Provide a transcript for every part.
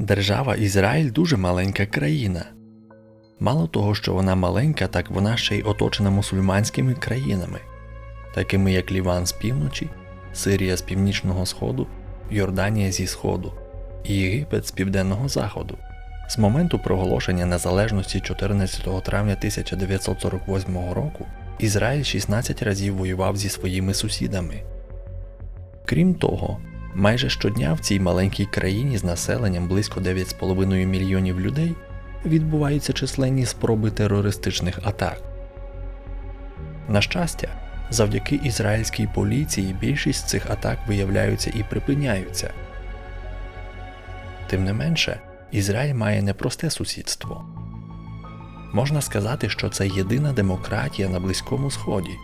Держава Ізраїль дуже маленька країна. Мало того, що вона маленька, так вона ще й оточена мусульманськими країнами, такими як Ліван з півночі, Сирія з північного сходу, Йорданія зі сходу і Єгипет з південного заходу. З моменту проголошення незалежності 14 травня 1948 року Ізраїль 16 разів воював зі своїми сусідами. Крім того, майже щодня в цій маленькій країні з населенням близько 9,5 мільйонів людей відбуваються численні спроби терористичних атак. На щастя, завдяки ізраїльській поліції більшість цих атак виявляються і припиняються. Тим не менше, Ізраїль має непросте сусідство. Можна сказати, що це єдина демократія на Близькому Сході,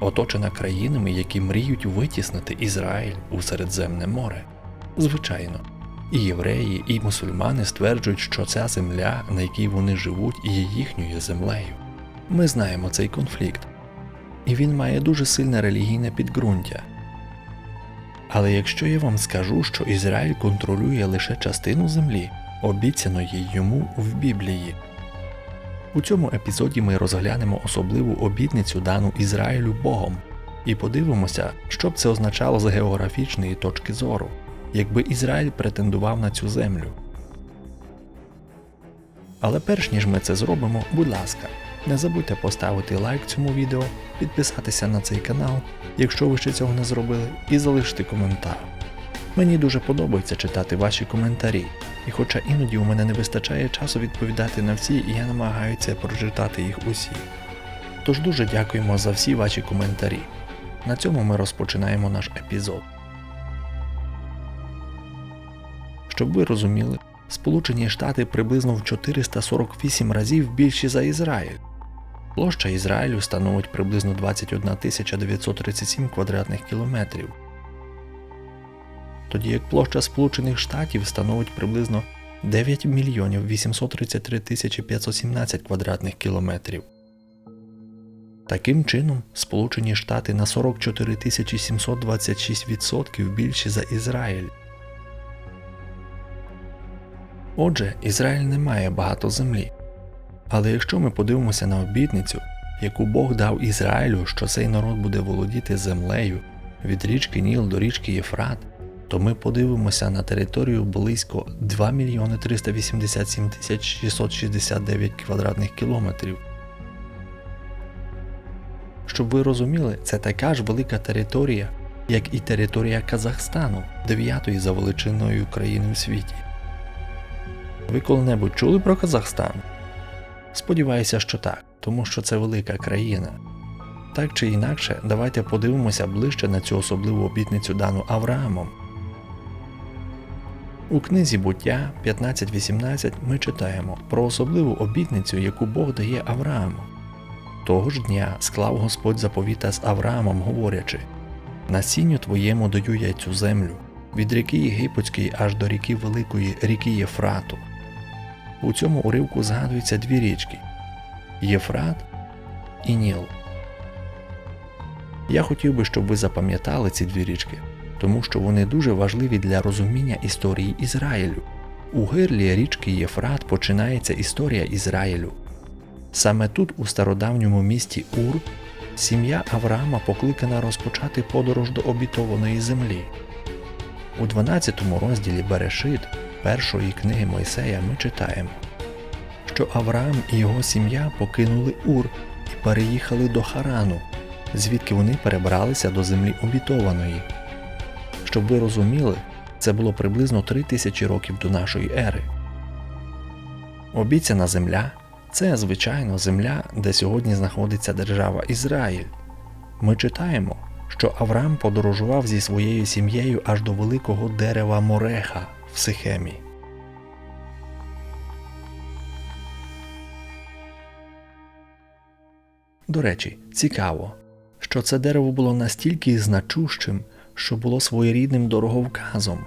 оточена країнами, які мріють витіснити Ізраїль у Середземне море. Звичайно, і євреї, і мусульмани стверджують, що ця земля, на якій вони живуть, є їхньою землею. Ми знаємо цей конфлікт, і він має дуже сильне релігійне підґрунтя. Але якщо я вам скажу, що Ізраїль контролює лише частину землі, обіцяної йому в Біблії, у цьому епізоді ми розглянемо особливу обітницю дану Ізраїлю Богом і подивимося, що б це означало з географічної точки зору, якби Ізраїль претендував на цю землю. Але перш ніж ми це зробимо, будь ласка, не забудьте поставити лайк цьому відео, підписатися на цей канал, якщо ви ще цього не зробили, і залишити коментар. Мені дуже подобається читати ваші коментарі, і хоча іноді у мене не вистачає часу відповідати на всі, я намагаюся прочитати їх усі. Тож дуже дякуємо за всі ваші коментарі. На цьому ми розпочинаємо наш епізод. Щоб ви розуміли, Сполучені Штати приблизно в 448 разів більші за Ізраїль. Площа Ізраїлю становить приблизно 21 937 квадратних кілометрів, тоді як площа Сполучених Штатів становить приблизно 9 мільйонів 833 тисячі 517 квадратних кілометрів. Таким чином, Сполучені Штати на 44 тисячі 726% більші за Ізраїль. Отже, Ізраїль не має багато землі. Але якщо ми подивимося на обітницю, яку Бог дав Ізраїлю, що цей народ буде володіти землею від річки Ніл до річки Єфрат, то ми подивимося на територію близько 2 мільйони 387 тисяч 669 квадратних кілометрів. Щоб ви розуміли, це така ж велика територія, як і територія Казахстану, дев'ятої за величиною країни у світі. Ви коли-небудь чули про Казахстан? Сподіваюся, що так, тому що це велика країна. Так чи інакше, давайте подивимося ближче на цю особливу обітницю дану Авраамом. У книзі буття 15.18 ми читаємо про особливу обітницю, яку Бог дає Аврааму. Того ж дня склав Господь заповіта з Авраамом, говорячи: Насінню твоєму даю я цю землю, від ріки Єгипетської аж до ріки Великої ріки Єфрату. У цьому уривку згадуються дві річки Єфрат і Ніл. Я хотів би, щоб ви запам'ятали ці дві річки, тому що вони дуже важливі для розуміння історії Ізраїлю. У гирлі річки Єфрат починається історія Ізраїлю. Саме тут, у стародавньому місті Ур, сім'я Авраама покликана розпочати подорож до обітованої землі. У 12 розділі Берешит першої книги Мойсея ми читаємо, що Авраам і його сім'я покинули Ур і переїхали до Харану, звідки вони перебралися до землі обітованої. Щоб ви розуміли, це було приблизно три тисячі років до нашої ери. Обіцяна земля це, звичайно, земля, де сьогодні знаходиться держава Ізраїль. Ми читаємо, що Авраам подорожував зі своєю сім'єю аж до великого дерева Мореха в Сихемі. До речі, цікаво, що це дерево було настільки значущим, що було своєрідним дороговказом.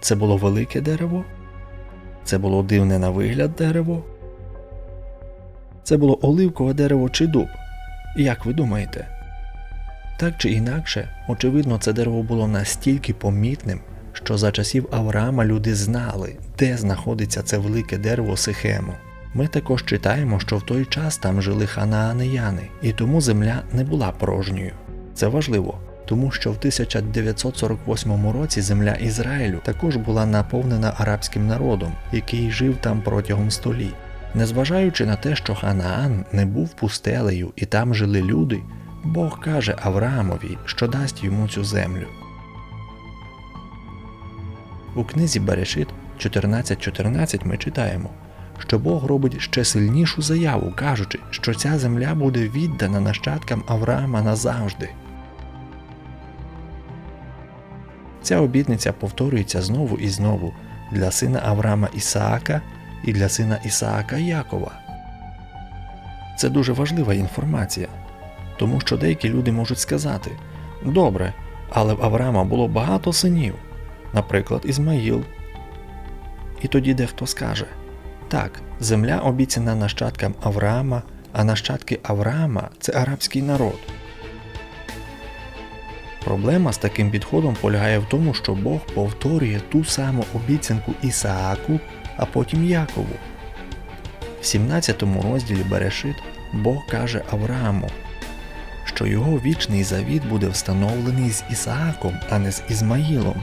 Це було велике дерево, це було дивне на вигляд дерево, це було оливкове дерево чи дуб. Як ви думаєте? Так чи інакше, очевидно, це дерево було настільки помітним, що за часів Авраама люди знали, де знаходиться це велике дерево Сихему. Ми також читаємо, що в той час там жили ханаанеяни, і тому земля не була порожньою. Це важливо, тому що в 1948 році земля Ізраїлю також була наповнена арабським народом, який жив там протягом століть. Незважаючи на те, що Ханаан не був пустелею і там жили люди, Бог каже Авраамові, що дасть йому цю землю. У книзі Берешит 14.14 ми читаємо, що Бог робить ще сильнішу заяву, кажучи, що ця земля буде віддана нащадкам Авраама назавжди. Ця обітниця повторюється знову і знову для сина Авраама Ісаака і для сина Ісаака Якова. Це дуже важлива інформація, тому що деякі люди можуть сказати: добре, але в Авраама було багато синів, наприклад, Ізмаїл. І тоді дехто скаже: так, земля обіцяна нащадкам Авраама, а нащадки Авраама це арабський народ. Проблема з таким підходом полягає в тому, що Бог повторює ту саму обіцянку Ісааку, а потім Якову. В 17 розділі Берешит Бог каже Аврааму, що його вічний завіт буде встановлений з Ісааком, а не з Ізмаїлом.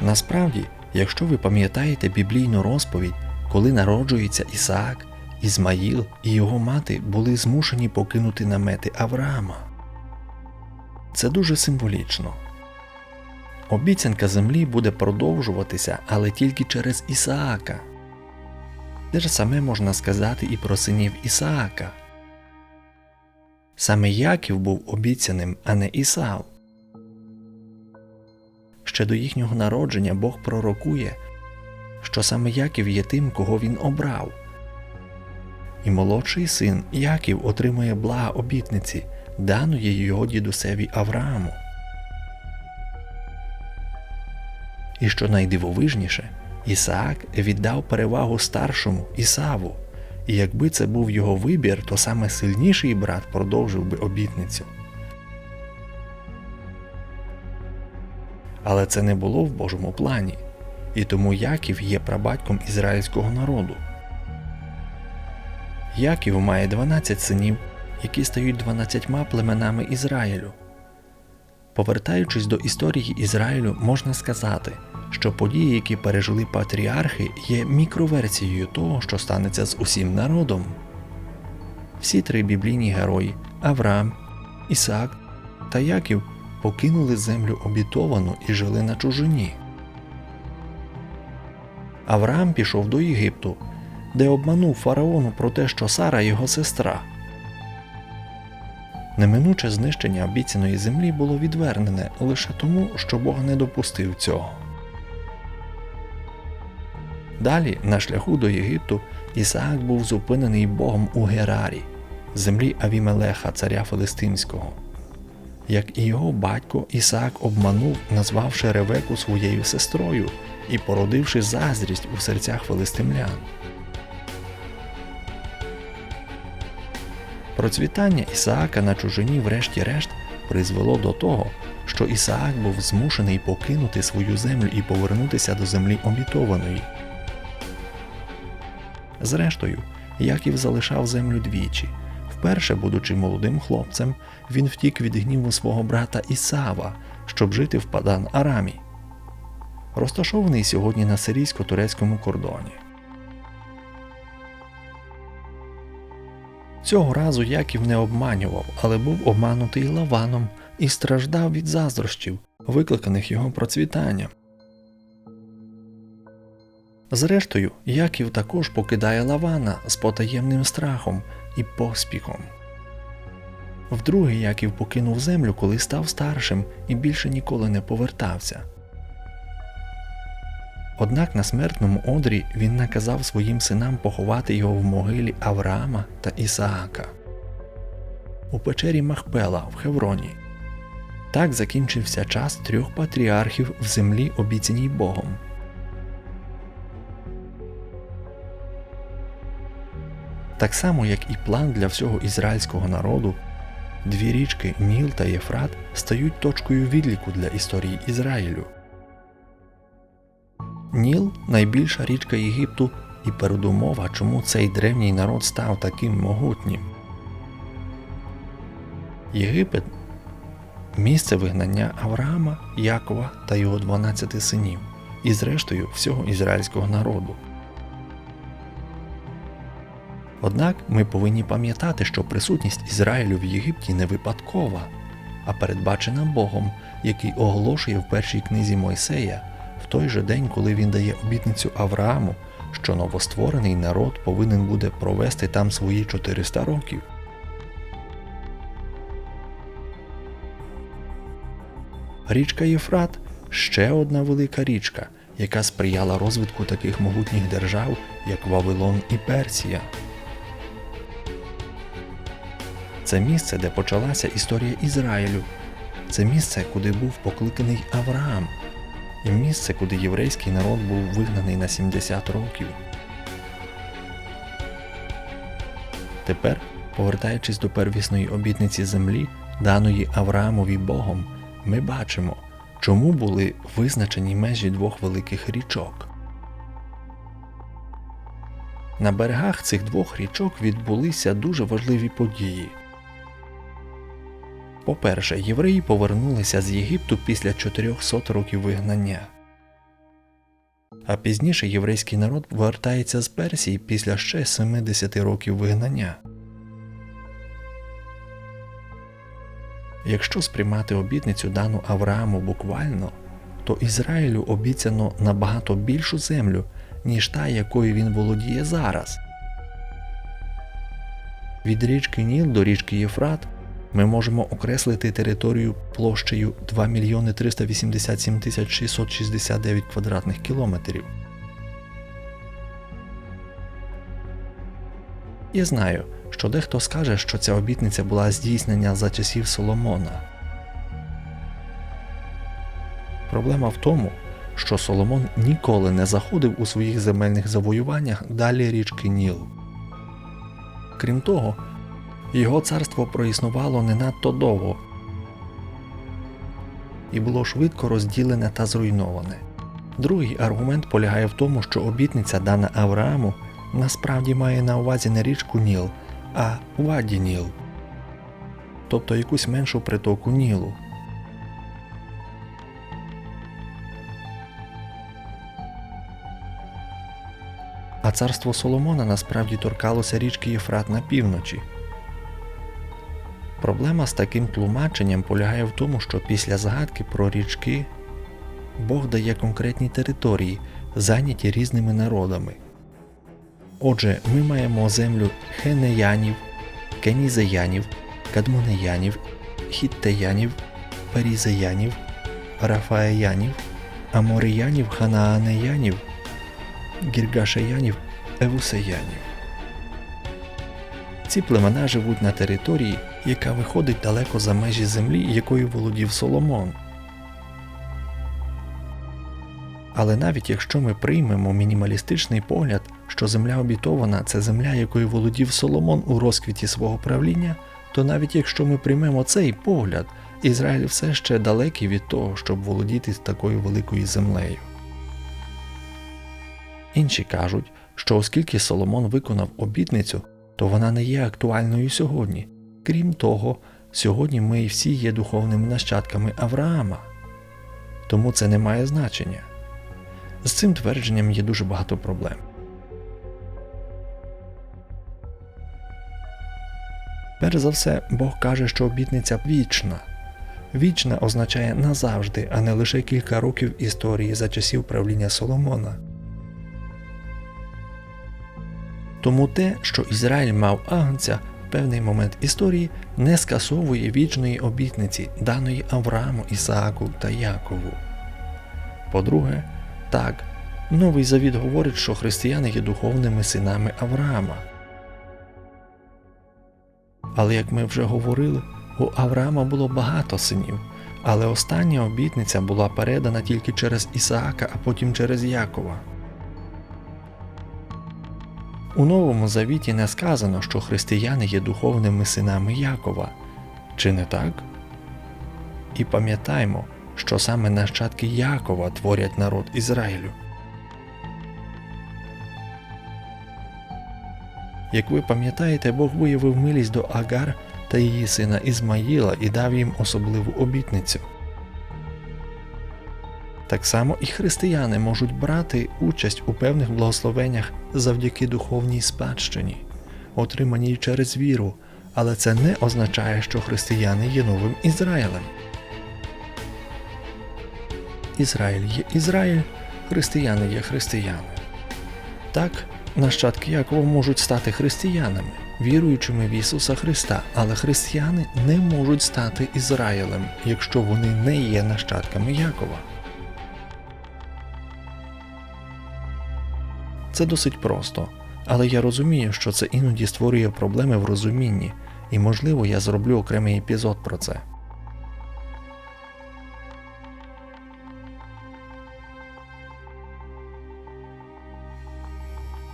Насправді, якщо ви пам'ятаєте біблійну розповідь, коли народжується Ісаак, Ізмаїл і його мати були змушені покинути намети Авраама. Це дуже символічно. Обіцянка землі буде продовжуватися, але тільки через Ісаака. Те ж саме можна сказати і про синів Ісаака. Саме Яків був обіцяним, а не Ісав. Ще до їхнього народження Бог пророкує, що саме Яків є тим, кого він обрав. І молодший син Яків отримує блага обітниці, даної його дідусеві Аврааму. І що найдивовижніше, Ісаак віддав перевагу старшому Ісаву, і якби це був його вибір, то саме сильніший брат продовжив би обітницю. Але це не було в Божому плані, і тому Яків є прабатьком ізраїльського народу. Яків має 12 синів, які стають 12 племенами Ізраїлю. Повертаючись до історії Ізраїлю, можна сказати, що події, які пережили патріархи, є мікроверсією того, що станеться з усім народом. Всі три біблійні герої Авраам, Ісаак та Яків покинули землю обітовану і жили на чужині. Авраам пішов до Єгипту, де обманув фараону про те, що Сара його сестра. Неминуче знищення обіцяної землі було відвернене лише тому, що Бог не допустив цього. Далі, на шляху до Єгипту, Ісаак був зупинений Богом у Герарі, землі Авімелеха, царя Филистимського. Як і його батько, Ісаак обманув, назвавши Ревеку своєю сестрою і породивши заздрість у серцях филистимлян. Процвітання Ісаака на чужині, врешті-решт, призвело до того, що Ісаак був змушений покинути свою землю і повернутися до землі обітованої. Зрештою, Яків залишав землю двічі. Вперше, будучи молодим хлопцем, він втік від гніву свого брата Ісава, щоб жити в Падан Арамі, розташований сьогодні на сирійсько-турецькому кордоні. Цього разу Яків не обманював, але був обманутий Лаваном і страждав від заздрощів, викликаних його процвітанням. Зрештою, Яків також покидає Лавана з потаємним страхом і поспіхом. Вдруге Яків покинув землю, коли став старшим і більше ніколи не повертався. Однак на смертному одрі він наказав своїм синам поховати його в могилі Авраама та Ісаака у печері Махпела в Хевроні. Так закінчився час трьох патріархів в землі, обіцяній Богом. Так само, як і план для всього ізраїльського народу, дві річки Ніл та Єфрат стають точкою відліку для історії Ізраїлю. Ніл найбільша річка Єгипту і передумова, чому цей древній народ став таким могутнім. Єгипет місце вигнання Авраама, Якова та його 12 синів і зрештою всього ізраїльського народу. Однак ми повинні пам'ятати, що присутність Ізраїлю в Єгипті не випадкова, а передбачена Богом, який оголошує в першій книзі Мойсея той же день, коли він дає обітницю Аврааму, що новостворений народ повинен буде провести там свої 400 років. Річка Єфрат ще одна велика річка, яка сприяла розвитку таких могутніх держав, як Вавилон і Персія. Це місце, де почалася історія Ізраїлю. Це місце, куди був покликаний Авраам, і місце, куди єврейський народ був вигнаний на 70 років. Тепер, повертаючись до первісної обітниці землі, даної Авраамові Богом, ми бачимо, чому були визначені межі двох великих річок. На берегах цих двох річок відбулися дуже важливі події. По-перше, євреї повернулися з Єгипту після 400 років вигнання. А пізніше єврейський народ повертається з Персії після ще 70 років вигнання. Якщо сприймати обітницю дану Аврааму буквально, то Ізраїлю обіцяно набагато більшу землю, ніж та, якою він володіє зараз. Від річки Ніл до річки Єфрат ми можемо окреслити територію площею 2 мільйони 387 тисяч 669 квадратних кілометрів. Я знаю, що дехто скаже, що ця обітниця була здійснення за часів Соломона. Проблема в тому, що Соломон ніколи не заходив у своїх земельних завоюваннях далі річки Ніл. Крім того, його царство проіснувало не надто довго і було швидко розділене та зруйноване. Другий аргумент полягає в тому, що обітниця дана Аврааму насправді має на увазі не річку Ніл, а Ваді Ніл, тобто якусь меншу притоку Нілу. А царство Соломона насправді торкалося річки Єфрат на півночі. Проблема з таким тлумаченням полягає в тому, що після згадки про річки Бог дає конкретні території, зайняті різними народами. Отже, ми маємо землю хенеянів, кенізеянів, кадмонеянів, хіттеянів, перізеянів, рафаеянів, амореянів, ханаанеянів, гіргашеянів, евусеянів. Ці племена живуть на території, яка виходить далеко за межі землі, якою володів Соломон. Але навіть якщо ми приймемо мінімалістичний погляд, що земля обітована це земля, якою володів Соломон у розквіті свого правління, то навіть якщо ми приймемо цей погляд, Ізраїль все ще далекий від того, щоб володіти такою великою землею. Інші кажуть, що оскільки Соломон виконав обітницю, то вона не є актуальною сьогодні. Крім того, сьогодні ми всі є духовними нащадками Авраама, тому це не має значення. З цим твердженням є дуже багато проблем. Перш за все, Бог каже, що обітниця вічна. Вічна означає назавжди, а не лише кілька років історії за часів правління Соломона. Тому те, що Ізраїль мав агнця певний момент історії, не скасовує вічної обітниці, даної Аврааму, Ісааку та Якову. По-друге, так, Новий Завіт говорить, що християни є духовними синами Авраама. Але як ми вже говорили, у Авраама було багато синів, але остання обітниця була передана тільки через Ісаака, а потім через Якова. У Новому Завіті не сказано, що християни є духовними синами Якова, чи не так? І пам'ятаймо, що саме нащадки Якова творять народ Ізраїлю. Як ви пам'ятаєте, Бог виявив милість до Агар та її сина Ізмаїла і дав їм особливу обітницю. Так само і християни можуть брати участь у певних благословеннях завдяки духовній спадщині, отриманій через віру, але це не означає, що християни є новим Ізраїлем. Ізраїль є Ізраїль, християни є християни. Так, нащадки Якова можуть стати християнами, віруючими в Ісуса Христа, але християни не можуть стати Ізраїлем, якщо вони не є нащадками Якова. Це досить просто, але я розумію, що це іноді створює проблеми в розумінні, і можливо я зроблю окремий епізод про це.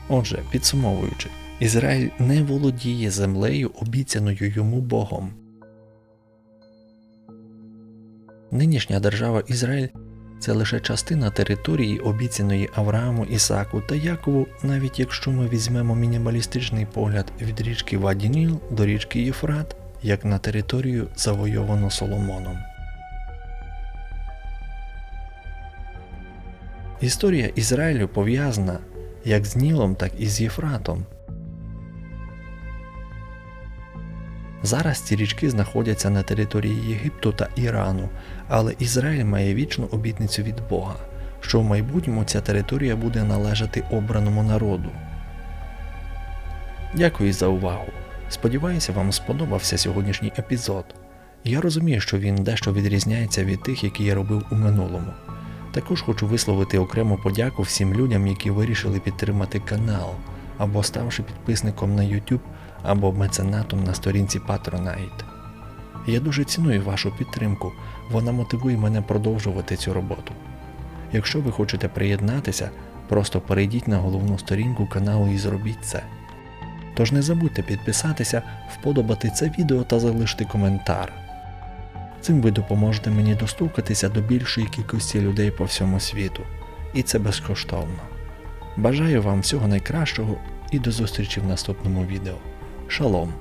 Отже, підсумовуючи, Ізраїль не володіє землею, обіцяною йому Богом. Нинішня держава Ізраїль це лише частина території, обіцяної Аврааму, Ісаку та Якову, навіть якщо ми візьмемо мінімалістичний погляд від річки Вадініл до річки Єфрат, як на територію, завойовану Соломоном. Історія Ізраїлю пов'язана як з Нілом, так і з Єфратом. Зараз ці річки знаходяться на території Єгипту та Ірану, але Ізраїль має вічну обітницю від Бога, що в майбутньому ця територія буде належати обраному народу. Дякую за увагу. Сподіваюся, вам сподобався сьогоднішній епізод. Я розумію, що він дещо відрізняється від тих, які я робив у минулому. Також хочу висловити окрему подяку всім людям, які вирішили підтримати канал, або ставши підписником на YouTube, або меценатом на сторінці Patronite. Я дуже ціную вашу підтримку, вона мотивує мене продовжувати цю роботу. Якщо ви хочете приєднатися, просто перейдіть на головну сторінку каналу і зробіть це. Тож не забудьте підписатися, вподобати це відео та залишити коментар. Цим ви допоможете мені достукатися до більшої кількості людей по всьому світу, і це безкоштовно. Бажаю вам всього найкращого і до зустрічі в наступному відео. Шалом!